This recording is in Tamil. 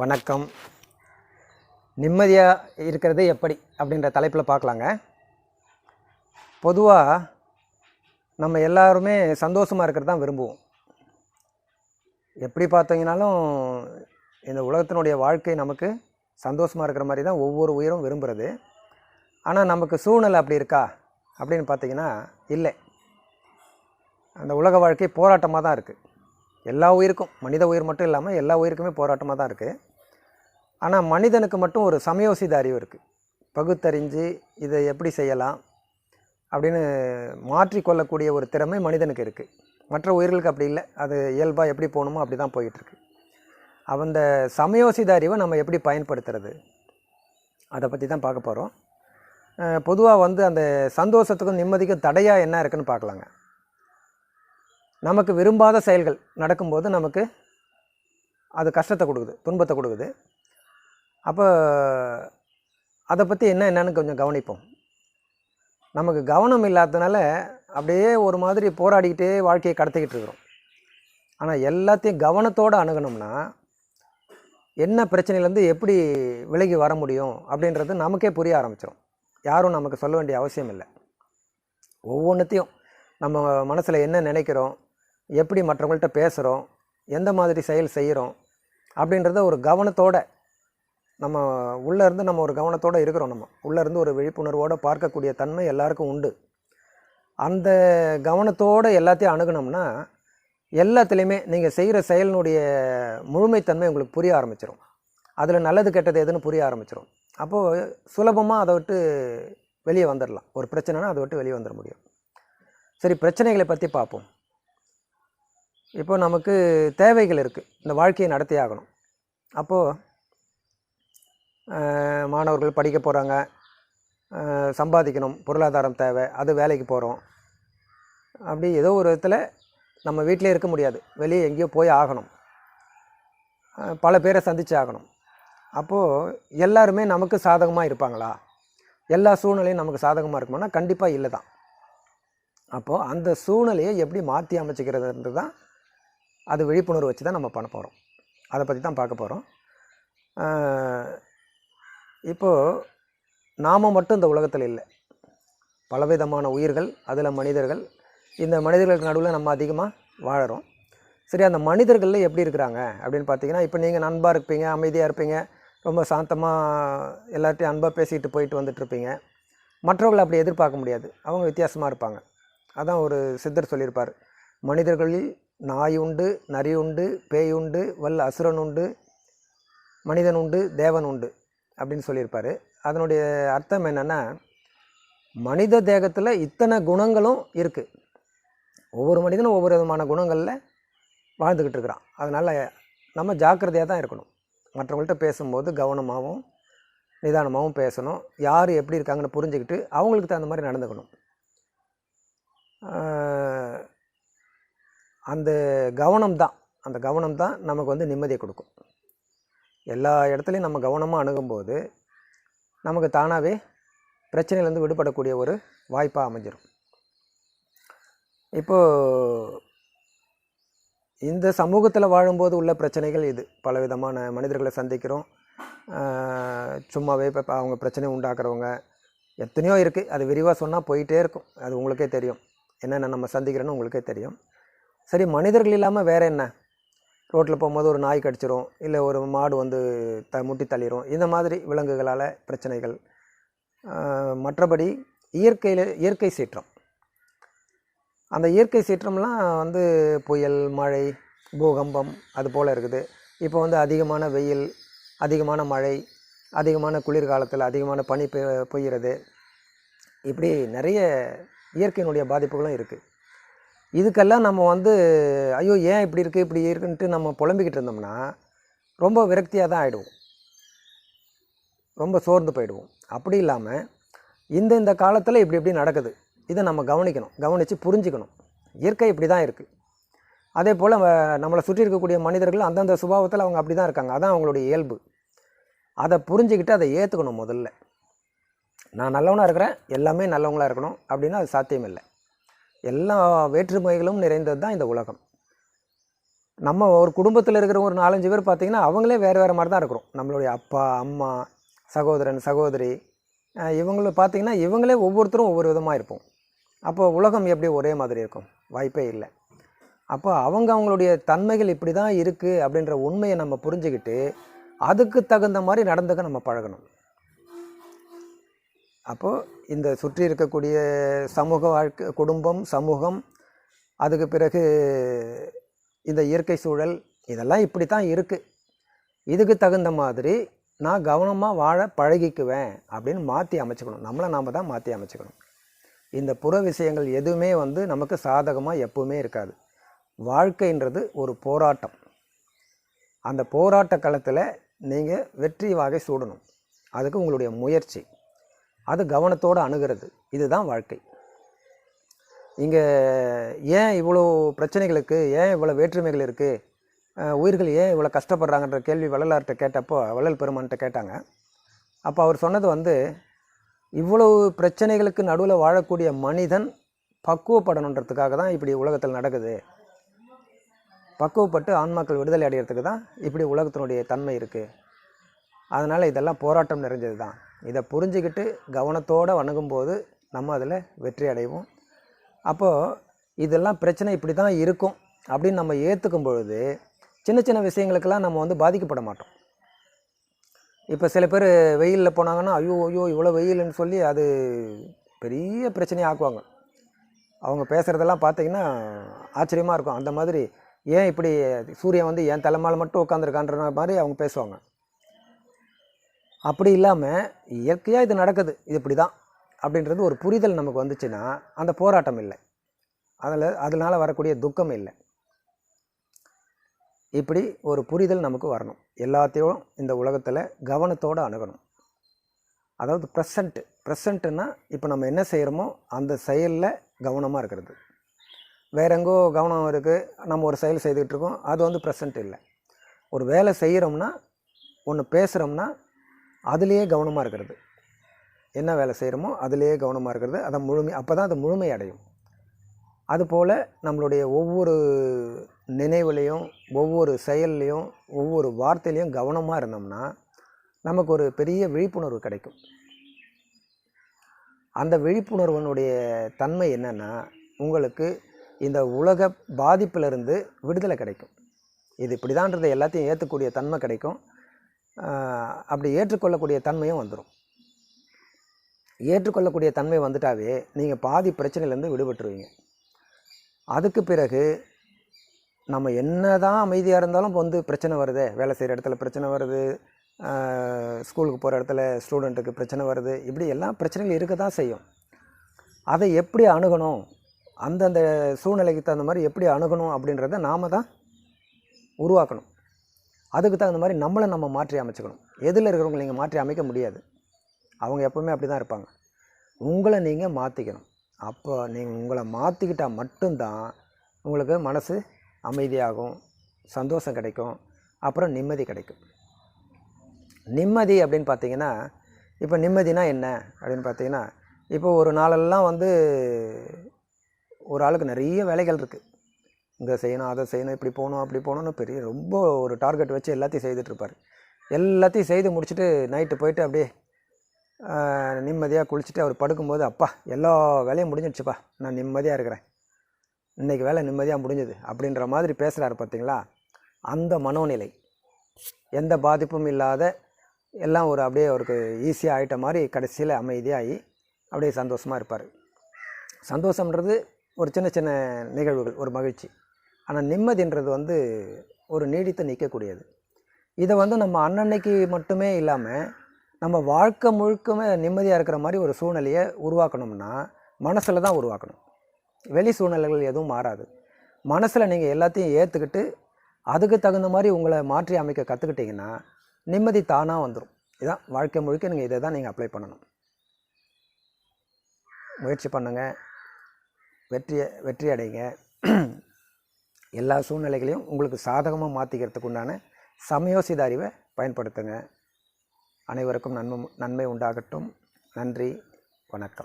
வணக்கம். நிம்மதியாக இருக்கிறது எப்படி அப்படின்ற தலைப்பில் பார்க்கலாங்க. பொதுவாக நம்ம எல்லாருமே சந்தோஷமாக இருக்கிறது தான் விரும்புவோம். எப்படி பார்த்தீங்கனாலும் இந்த உலகத்தினுடைய வாழ்க்கை நமக்கு சந்தோஷமாக இருக்கிற மாதிரி தான் ஒவ்வொரு உயிரும் விரும்புகிறது ஆனால் நமக்கு சூழ்நிலை அப்படி இருக்கா அப்படின்னு பார்த்தீங்கன்னா இல்லை. அந்த உலக வாழ்க்கை போராட்டமாக தான் இருக்குது எல்லா உயிருக்கும் மனித உயிர் மட்டும் இல்லாமல் எல்லா உயிருக்குமே போராட்டமாக தான் இருக்குது ஆனால் மனிதனுக்கு மட்டும் ஒரு சமயோசித அறிவு இருக்குது பகுத்தறிஞ்சு இதை எப்படி செய்யலாம் அப்படின்னு மாற்றிக்கொள்ளக்கூடிய ஒரு திறமை மனிதனுக்கு இருக்குது மற்ற உயிர்களுக்கு அப்படி இல்லை. அது இயல்பாக எப்படி போகணுமோ அப்படி தான் போயிட்டுருக்கு அந்த சமயோசித அறிவை நம்ம எப்படி பயன்படுத்துறது? அதை பற்றி தான் பார்க்க போகிறோம் பொதுவாக வந்து அந்த சந்தோஷத்துக்கும் நிம்மதிக்கும் தடையாக என்ன இருக்குன்னு பார்க்கலாங்க. நமக்கு விரும்பாத செயல்கள் நடக்கும்போது நமக்கு அது கஷ்டத்தை கொடுக்குது துன்பத்தை கொடுக்குது. அப்போ அதை பற்றி என்ன என்னன்னு கொஞ்சம் கவனிப்போம். நமக்கு கவனம் இல்லாததுனால அப்படியே ஒரு மாதிரி போராடிக்கிட்டே வாழ்க்கையை கடத்திக்கிட்டு இருக்கிறோம். ஆனால் எல்லாத்தையும் கவனத்தோடு அணுகணும்னா என்ன பிரச்சனையிலேருந்து எப்படி விலகி வர முடியும் அப்படின்றது நமக்கே புரிய ஆரம்பிச்சிடும் யாரும் நமக்கு சொல்ல வேண்டிய அவசியம் இல்லை. ஒவ்வொன்றுத்தையும் நம்ம மனசில் என்ன நினைக்கிறோம் எப்படி மற்றவங்கள்ட்ட பேசுகிறோம் எந்த மாதிரி செயல் செய்கிறோம் அப்படின்றத ஒரு கவனத்தோட நம்ம உள்ளேருந்து நம்ம ஒரு கவனத்தோடு இருக்கிறோம் நம்ம. உள்ளேருந்து ஒரு விழிப்புணர்வோடு பார்க்கக்கூடிய தன்மை எல்லாருக்கும் உண்டு. அந்த கவனத்தோடு எல்லாத்தையும் அணுகுனோம்னா எல்லாத்துலேயுமே நீங்கள் செய்கிற செயலினுடைய முழுமைத்தன்மை உங்களுக்கு புரிய ஆரம்பிச்சிடும் அதில் நல்லது கெட்டது எதுன்னு புரிய ஆரம்பிச்சிடும் அப்போது சுலபமாக அதை விட்டு வெளியே வந்துடலாம் ஒரு பிரச்சனைனா அதை விட்டு வெளியே வந்துட முடியும். சரி பிரச்சனைகளை பற்றி பார்ப்போம். இப்போ நமக்கு தேவைகள் இருக்குது இந்த வாழ்க்கையை நடத்தி ஆகணும். அப்போது மாணவர்கள் படிக்க போகிறாங்க சம்பாதிக்கணும். பொருளாதாரம் தேவை. அது வேலைக்கு போகிறோம் அப்படி ஏதோ ஒரு விதத்தில் நம்ம வீட்டிலே இருக்க முடியாது. வெளியே எங்கேயோ போய் ஆகணும். பல பேரை சந்தித்து ஆகணும். அப்போது எல்லாருமே நமக்கு சாதகமாக இருப்பாங்களா? எல்லா சூழ்நிலையும் நமக்கு சாதகமாக இருக்குமானா கண்டிப்பாக இல்லை தான் அப்போது அந்த சூழ்நிலையை எப்படி மாற்றி அமைச்சிக்கிறதுன்றது தான் அது விழிப்புணர்வு வச்சு தான் நம்ம பண்ண போகிறோம் அதை பற்றி தான் பார்க்க போகிறோம் இப்போது நாம் மட்டும் இந்த உலகத்தில் இல்லை. பலவிதமான உயிர்கள் அதில் மனிதர்கள். இந்த மனிதர்களுக்கு நடுவில் நம்ம அதிகமாக வாழறோம். சரி அந்த மனிதர்களில் எப்படி இருக்கிறாங்க அப்படின்னு பார்த்தீங்கன்னா இப்போ நீங்கள் நண்பாக இருப்பீங்க அமைதியாக இருப்பீங்க ரொம்ப சாந்தமாக எல்லார்ட்டையும் அன்பாக பேசிக்கிட்டு போயிட்டு வந்துட்டுருப்பீங்க மற்றவர்களை அப்படி எதிர்பார்க்க முடியாது. அவங்க வித்தியாசமாக இருப்பாங்க. அதான் ஒரு சித்தர் சொல்லியிருப்பார். மனிதர்களில் நாய் உண்டு நரி உண்டு பேய் உண்டு வல் அசுரன் உண்டு மனிதன் உண்டு தேவன் உண்டு அப்படின்னு சொல்லியிருப்பார். அதனுடைய அர்த்தம் என்னென்னா மனித தேகத்தில் இத்தனை குணங்களும் இருக்குது ஒவ்வொரு மனிதனும் ஒவ்வொரு விதமான குணங்களில் வாழ்ந்துக்கிட்டு இருக்கிறான். அதனால் நம்ம ஜாக்கிரதையாக தான் இருக்கணும். மற்றவங்கள்ட்ட பேசும்போது கவனமாகவும் நிதானமாகவும் பேசணும். யார் எப்படி இருக்காங்கன்னு புரிஞ்சுக்கிட்டு அவங்களுக்கு தகுந்த மாதிரி நடந்துக்கணும். அந்த கவனம் தான் அந்த கவனம் தான் நமக்கு வந்து நிம்மதியை கொடுக்கும். எல்லா இடத்துலையும் நம்ம கவனமாக அணுகும்போது நமக்கு தானாகவே பிரச்சனையிலேருந்து விடுபடக்கூடிய ஒரு வாய்ப்பாக அமைஞ்சிடும் இப்போது இந்த சமூகத்தில் வாழும்போது உள்ள பிரச்சனைகள் இது. பலவிதமான மனிதர்களை சந்திக்கிறோம். சும்மாவே இப்போ அவங்க பிரச்சனை உண்டாக்குறவங்க. எத்தனையோ இருக்குது அது விரிவாக சொன்னால் போயிட்டே இருக்கும். அது உங்களுக்கே தெரியும். என்னென்ன நம்ம சந்திக்கிறோன்னு உங்களுக்கே தெரியும். சரி மனிதர்கள் இல்லாமல் வேறு என்ன? ரோட்டில் போகும்போது ஒரு நாய் கடிச்சிரும் இல்லை ஒரு மாடு வந்து த முட்டி தள்ளிரும். இந்த மாதிரி விலங்குகளால் பிரச்சனைகள். மற்றபடி இயற்கையில் இயற்கை சீற்றம். அந்த இயற்கை சீற்றம்லாம் வந்து புயல் மழை பூகம்பம் அது போல் இருக்குது. இப்போ வந்து அதிகமான வெயில் அதிகமான மழை அதிகமான குளிர்காலத்தில் அதிகமான பனி பெ- பெய்கிறது இப்படி நிறைய இயற்கையினுடைய பாதிப்புகளும் இருக்குது இதுக்கெல்லாம் நம்ம வந்து ஐயோ ஏன் இப்படி இருக்குது இப்படி இருக்குன்ட்டு நம்ம புலம்பிக்கிட்டு இருந்தோம்னா ரொம்ப விரக்தியாக தான் ஆகிடுவோம் ரொம்ப சோர்ந்து போயிடுவோம். அப்படி இல்லாமல் இந்த இந்த காலத்தில் இப்படி இப்படி நடக்குது. இதை நம்ம கவனிக்கணும். கவனித்து புரிஞ்சுக்கணும். இயற்கை இப்படி தான் இருக்குது அதே போல் நம்மளை சுற்றி இருக்கக்கூடிய மனிதர்கள் அந்தந்த சுபாவத்தில் அவங்க அப்படி தான் இருக்காங்க. அதான் அவங்களுடைய இயல்பு. அதை புரிஞ்சுக்கிட்டு அதை ஏற்றுக்கணும் முதல்ல. நான் நல்லவனாக இருக்கிறேன் எல்லாமே நல்லவங்களாக இருக்கணும் அப்படின்னா அது சாத்தியமில்லை. எல்லா வேற்றுமைகளும் நிறைந்தது தான் இந்த உலகம். நம்ம ஒரு குடும்பத்தில் இருக்கிற ஒரு நாலஞ்சு பேர் பார்த்திங்கன்னா அவங்களே வேறு வேறு மாதிரி தான் இருக்கிறோம். நம்மளுடைய அப்பா அம்மா சகோதரன் சகோதரி இவங்கள பார்த்திங்கன்னா இவங்களே ஒவ்வொருத்தரும் ஒவ்வொரு விதமாக இருப்போம். அப்போ உலகம் எப்படி ஒரே மாதிரி இருக்கும்? வாய்ப்பே இல்லை. அப்போ அவங்க அவங்களுடைய தன்மைகள் இப்படி தான் இருக்குது அப்படின்ற உண்மையை நம்ம புரிஞ்சுக்கிட்டு அதுக்கு தகுந்த மாதிரி நடந்துக்க நம்ம பழகணும். அப்போது இந்த சுற்றி இருக்கக்கூடிய சமூக வாழ்க்கை குடும்பம் சமூகம் அதுக்கு பிறகு இந்த இயற்கை சூழல் இதெல்லாம் இப்படி தான் இருக்குது இதுக்கு தகுந்த மாதிரி நான் கவனமாக வாழ பழகிக்குவேன் அப்படின்னு மாற்றி அமைச்சுக்கணும். நம்மளை நாம் தான் மாற்றி அமைச்சுக்கணும். இந்த புற விஷயங்கள் எதுவுமே வந்து நமக்கு சாதகமாக எப்பவுமே இருக்காது. வாழ்க்கைன்றது ஒரு போராட்டம். அந்த போராட்ட களத்தில் நீங்கள் வெற்றி வாகை சூடணும். அதுக்கு உங்களுடைய முயற்சி. அது கவனத்தோடு அணுகிறது. இதுதான் வாழ்க்கை. இங்கே ஏன் இவ்வளோ பிரச்சனைகளுக்கு ஏன் இவ்வளோ வேற்றுமைகள் இருக்குது உயிர்கள் ஏன் இவ்வளோ கஷ்டப்படுறாங்கன்ற கேள்வி வள்ளலார்கிட்ட கேட்டப்போ வள்ளல் பெருமான்கிட்ட கேட்டாங்க. அப்போ அவர் சொன்னது வந்து இவ்வளவு பிரச்சனைகளுக்கு நடுவில் வாழக்கூடிய மனிதன் பக்குவப்படணுன்றதுக்காக தான் இப்படி உலகத்தில் நடக்குது. பக்குவப்பட்டு ஆன்மாக்கள் விடுதலை அடைகிறதுக்கு தான் இப்படி உலகத்தினுடைய தன்மை இருக்குது அதனால் இதெல்லாம் போராட்டம் நிறைஞ்சது தான். இதை புரிஞ்சுக்கிட்டு கவனத்தோடு வணங்கும்போது நம்ம அதில் வெற்றி அடைவோம். அப்போது இதெல்லாம் பிரச்சனை இப்படி தான் இருக்கும் அப்படின்னு நம்ம ஏற்றுக்கும் பொழுது சின்ன சின்ன விஷயங்களுக்கெல்லாம் நம்ம வந்து பாதிக்கப்பட மாட்டோம். இப்போ சில பேர் வெயிலில் போனாங்கன்னா ஐயோ ஐயோ இவ்வளோ வெயில்னு சொல்லி அது பெரிய பிரச்சனையை ஆக்குவாங்க. அவங்க பேசுகிறதெல்லாம் பார்த்தீங்கன்னா ஆச்சரியமாக இருக்கும். அந்த மாதிரி ஏன் இப்படி சூரியன் வந்து என் தலைமையில் மட்டும் உட்காந்துருக்கான்ற மாதிரி அவங்க பேசுவாங்க. அப்படி இல்லாமல் இயற்கையாக இது நடக்குது. இது இப்படி தான் அப்படின்றது ஒரு புரிதல் நமக்கு வந்துச்சுன்னா அந்த போராட்டம் இல்லை. அதில் அதனால் வரக்கூடிய துக்கம் இல்லை. இப்படி ஒரு புரிதல் நமக்கு வரணும். எல்லாத்தையும் இந்த உலகத்தில் கவனத்தோடு அணுகணும். அதாவது ப்ரெசண்ட்டு ப்ரெசண்ட்டுன்னா இப்போ நம்ம என்ன செய்கிறோமோ அந்த செயலில் கவனமாக இருக்கிறது. வேற எங்கோ கவனம் இருக்குது நம்ம ஒரு செயல் செய்துக்கிட்டு இருக்கோம் அது வந்து ப்ரெசண்ட் இல்லை. ஒரு வேலை செய்கிறோம்னா ஒன்று பேசுகிறோம்னா அதுலேயே கவனமாக இருக்கிறது. என்ன வேலை செய்கிறோமோ அதுலேயே கவனமாக இருக்கிறது. அதை முழுமை அப்போ தான் அது முழுமை அடையும். அதுபோல் நம்மளுடைய ஒவ்வொரு நினைவுலையும் ஒவ்வொரு செயல்லையும் ஒவ்வொரு வார்த்தையிலையும் கவனமாக இருந்தோம்னா நமக்கு ஒரு பெரிய விழிப்புணர்வு கிடைக்கும். அந்த விழிப்புணர்வனுடைய தன்மை என்னென்னா உங்களுக்கு இந்த உலக பாதிப்பிலிருந்து விடுதலை கிடைக்கும். இது இப்படிதான்றதை எல்லாத்தையும் ஏற்றக்கூடிய தன்மை கிடைக்கும். அப்படி ஏற்றுக்கொள்ளக்கூடிய தன்மையும் வந்துடும் ஏற்றுக்கொள்ளக்கூடிய தன்மை வந்துட்டாவே நீங்கள் பாதி பிரச்சனையிலேருந்து விடுபட்டுருவீங்க. அதுக்கு பிறகு நம்ம என்ன தான் அமைதியாக இருந்தாலும் இப்போ வந்து பிரச்சனை வருதே. வேலை செய்கிற இடத்துல பிரச்சனை வருது. ஸ்கூலுக்கு போகிற இடத்துல ஸ்டூடெண்ட்டுக்கு பிரச்சனை வருது. இப்படி எல்லா பிரச்சனைகள் இருக்க தான் செய்யும். அதை எப்படி அணுகணும்? அந்தந்த சூழ்நிலைக்கு தகுந்த மாதிரி எப்படி அணுகணும் அப்படின்றத நாம் தான் உருவாக்கணும். அதுக்கு தகுந்த மாதிரி நம்மளை நம்ம மாற்றி அமைச்சுக்கணும். எதில் இருக்கிறவங்க நீங்கள் மாற்றி அமைக்க முடியாது. அவங்க எப்போவுமே அப்படி தான் இருப்பாங்க. உங்களை நீங்கள் மாற்றிக்கணும் அப்போ நீங்கள் உங்களை மாற்றிக்கிட்டால் மட்டும்தான் உங்களுக்கு மனசு அமைதியாகும் சந்தோஷம் கிடைக்கும் அப்புறம் நிம்மதி கிடைக்கும். நிம்மதி அப்படின்னு பார்த்தீங்கன்னா இப்போ நிம்மதினா என்ன அப்படின்னு பார்த்தீங்கன்னா இப்போ ஒரு நாளெல்லாம் வந்து ஒரு ஆளுக்கு நிறைய வேலைகள் இருக்குது இங்கே செய்யணும் அதை செய்யணும் இப்படி போகணும் அப்படி போகணும்னு பெரிய ரொம்ப ஒரு டார்கெட் வச்சு எல்லாத்தையும் செய்துட்டு இருப்பார். எல்லாத்தையும் செய்து முடிச்சுட்டு நைட்டு போயிட்டு அப்படியே நிம்மதியாக குளிச்சுட்டு அவர் படுக்கும்போது அப்பா எல்லா வேலையும் முடிஞ்சிடுச்சுப்பா நான் நிம்மதியாக இருக்கிறேன். இன்றைக்கி வேலை நிம்மதியாக முடிஞ்சுது அப்படின்ற மாதிரி பேசுகிறாரு பார்த்தீங்களா அந்த மனோநிலை எந்த பாதிப்பும் இல்லாத எல்லாம் ஒரு அப்படியே அவருக்கு ஈஸியாக ஆகிட்ட மாதிரி கடைசியில் அமைதியாகி அப்படியே சந்தோஷமாக இருப்பார். சந்தோஷம்ன்றது ஒரு சின்ன சின்ன நிகழ்வுகள் ஒரு மகிழ்ச்சி. ஆனால் நிம்மதின்றது வந்து ஒரு நீடித்து நிற்கக்கூடியது. இதை வந்து நம்ம அன்னன்னைக்கு மட்டுமே இல்லாமல் நம்ம வாழ்க்கை முழுக்கமே நிம்மதியாக இருக்கிற மாதிரி ஒரு சூழ்நிலையை உருவாக்கணும்னா மனசில் தான் உருவாக்கணும். வெளி சூழ்நிலைகள் எதுவும் மாறாது. மனசில் நீங்கள் எல்லாத்தையும் ஏற்றுக்கிட்டு அதுக்கு தகுந்த மாதிரி உங்களை மாற்றி அமைக்க கற்றுக்கிட்டிங்கன்னா நிம்மதி தானாக வந்துடும் இதான் வாழ்க்கை முழுக்க நீங்கள் இதை தான் நீங்கள் அப்ளை பண்ணணும். முயற்சி பண்ணுங்கள் வெற்றி வெற்றி அடைங்க. எல்லா சூழ்நிலைகளையும் உங்களுக்கு சாதகமாக மாற்றிக்கிறதுக்கு உண்டான சமயோசித அறிவை பயன்படுத்துங்க. அனைவருக்கும் நன்மை நன்மை உண்டாகட்டும். நன்றி வணக்கம்.